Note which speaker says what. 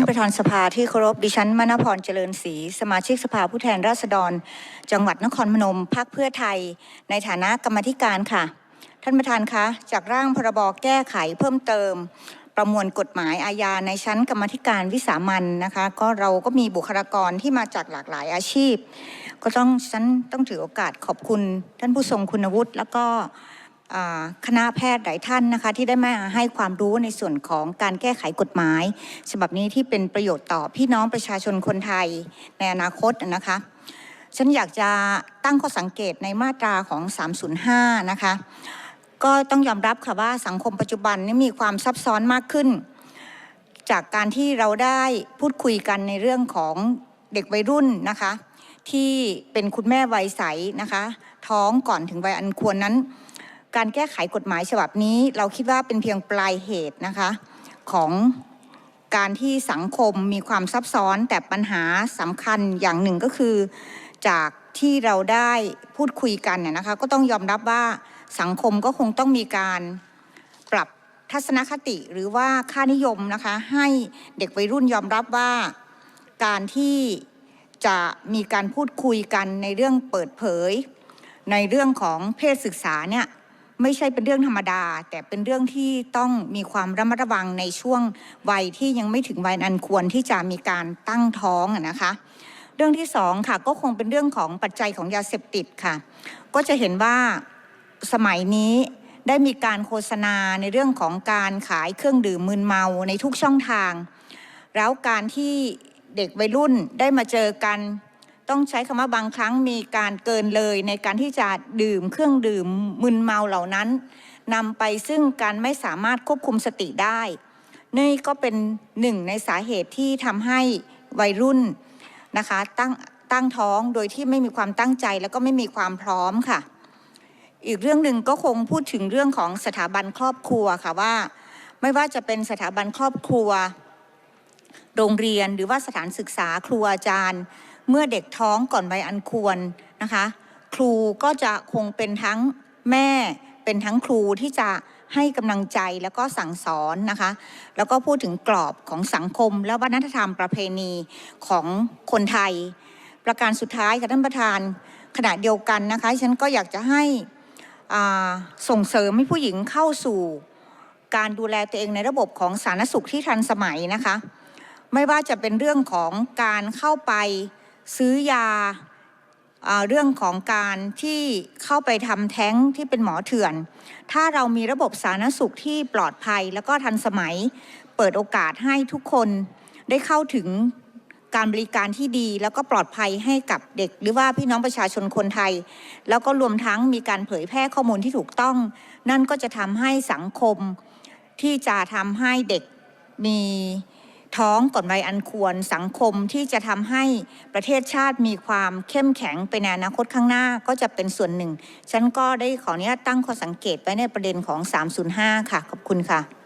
Speaker 1: ประธานสภาที่เคารพดิฉันมณพรเจริญศรีสมาชิกสภาผู้แทนราษฎร จังหวัดนครพนมพักเพื่อไทย ในฐานะกรรมธิการค่ะ ท่านประธานคะจากร่างพรบแก้ไขเพิ่มเติม ประมวลกฎหมายอาญาในชั้นกรรมธิการวิสามันนะคะ ก็เราก็มีบุคลากรที่มาจากหลากหลายอาชีพ ก็ต้องฉันต้องถือโอกาสขอบคุณ ท่านผู้ทรงคุณวุฒิแล้วก็ คณะแพทย์หลายท่านนะคะที่ได้มาให้ความรู้ในส่วนของการแก้ไขกฎหมาย ฉบับนี้ที่เป็นประโยชน์ต่อพี่น้องประชาชนคนไทยในอนาคตนะคะฉันอยากจะตั้งข้อสังเกตในมาตราของ 305 นะคะ ก็ต้องยอมรับค่ะว่าสังคมปัจจุบันนี้มีความซับซ้อนมากขึ้น จากการที่เราได้พูดคุยกันในเรื่องของเด็กวัยรุ่นนะคะ ที่เป็นคุณแม่วัยใสนะคะ ท้องก่อนถึงวัยอันควรนั้น การแก้ไขกฎหมายฉบับนี้ เราคิดว่าเป็นเพียงปลายเหตุนะคะของการที่สังคมมีความซับซ้อนแต่ปัญหาสำคัญอย่างหนึ่งก็คือ จากที่เราได้พูดคุยกันเนี่ยนะคะก็ต้องยอมรับว่าสังคมก็คงต้องมีการปรับทัศนคติหรือว่าค่านิยมนะคะให้เด็กวัยรุ่นยอมรับว่าการที่จะมีการพูดคุยกันในเรื่องเปิดเผย ในเรื่องของเพศศึกษาเนี่ย ไม่ใช่เป็นเรื่องธรรมดา แต่เป็นเรื่องที่ต้องมีความระมัดระวังในช่วงวัยที่ยังไม่ถึงวัยอันควรที่จะมีการตั้งท้องนะคะ เรื่องที่สองค่ะก็คงเป็นเรื่องของปัจจัยของยาเสพติดค่ะ ก็จะเห็นว่าสมัยนี้ได้มีการโฆษณาในเรื่องของการขายเครื่องดื่มมึนเมาในทุกช่องทาง แล้วการที่เด็กวัยรุ่นได้มาเจอกัน ต้องใช้คำว่าบางครั้งมีการเกินเลยในการที่จะดื่มเครื่องดื่มมึนเมาเหล่านั้นนำไปซึ่งการไม่สามารถควบคุมสติได้ นี่ก็เป็นหนึ่งในสาเหตุที่ทำให้วัยรุ่นนะคะตั้งตั้งท้องโดยที่ไม่มีความตั้งใจแล้วก็ไม่มีความพร้อมค่ะ อีกเรื่องหนึ่งก็คงพูดถึงเรื่องของสถาบันครอบครัวค่ะว่า ไม่ว่าจะเป็นสถาบันครอบครัว โรงเรียนหรือว่าสถานศึกษาครูอาจารย์ เมื่อเด็กท้องก่อนวัยอันควรนะคะ ครูก็จะคงเป็นทั้งแม่เป็นทั้งครูที่จะให้กำลังใจแล้วก็สั่งสอนนะคะ แล้วก็พูดถึงกรอบของสังคม และวัฒนธรรมประเพณีของคนไทย ประการสุดท้ายค่ะท่านประธานขณะเดียวกันนะคะฉันก็อยากจะให้ส่งเสริมให้ผู้หญิงเข้าสู่การดูแลตัวเองในระบบของสาธารณสุขที่ทันสมัยนะคะ ไม่ว่าจะเป็นเรื่องของการเข้าไป ซื้อยาเรื่องของการที่เข้าไปทำแท้งที่เป็นหมอเถื่อน ถ้าเรามีระบบสาธารณสุขที่ปลอดภัยแล้วก็ทันสมัย เปิดโอกาสให้ทุกคนได้เข้าถึงการบริการที่ดีแล้วก็ปลอดภัยให้กับเด็ก หรือว่าพี่น้องประชาชนคนไทย แล้วก็รวมทั้งมีการเผยแพร่ข้อมูลที่ถูกต้อง นั่นก็จะทำให้สังคมที่จะทำให้เด็กมี ท้องก่อนวัยอันควรสังคมที่จะทำให้ประเทศชาติมีความเข้มแข็งไปในอนาคตข้างหน้าก็จะเป็นส่วนหนึ่ง ฉันก็ได้ขออนุญาตตั้งข้อสังเกตไว้ในประเด็นของ 305 ค่ะ ขอบคุณค่ะ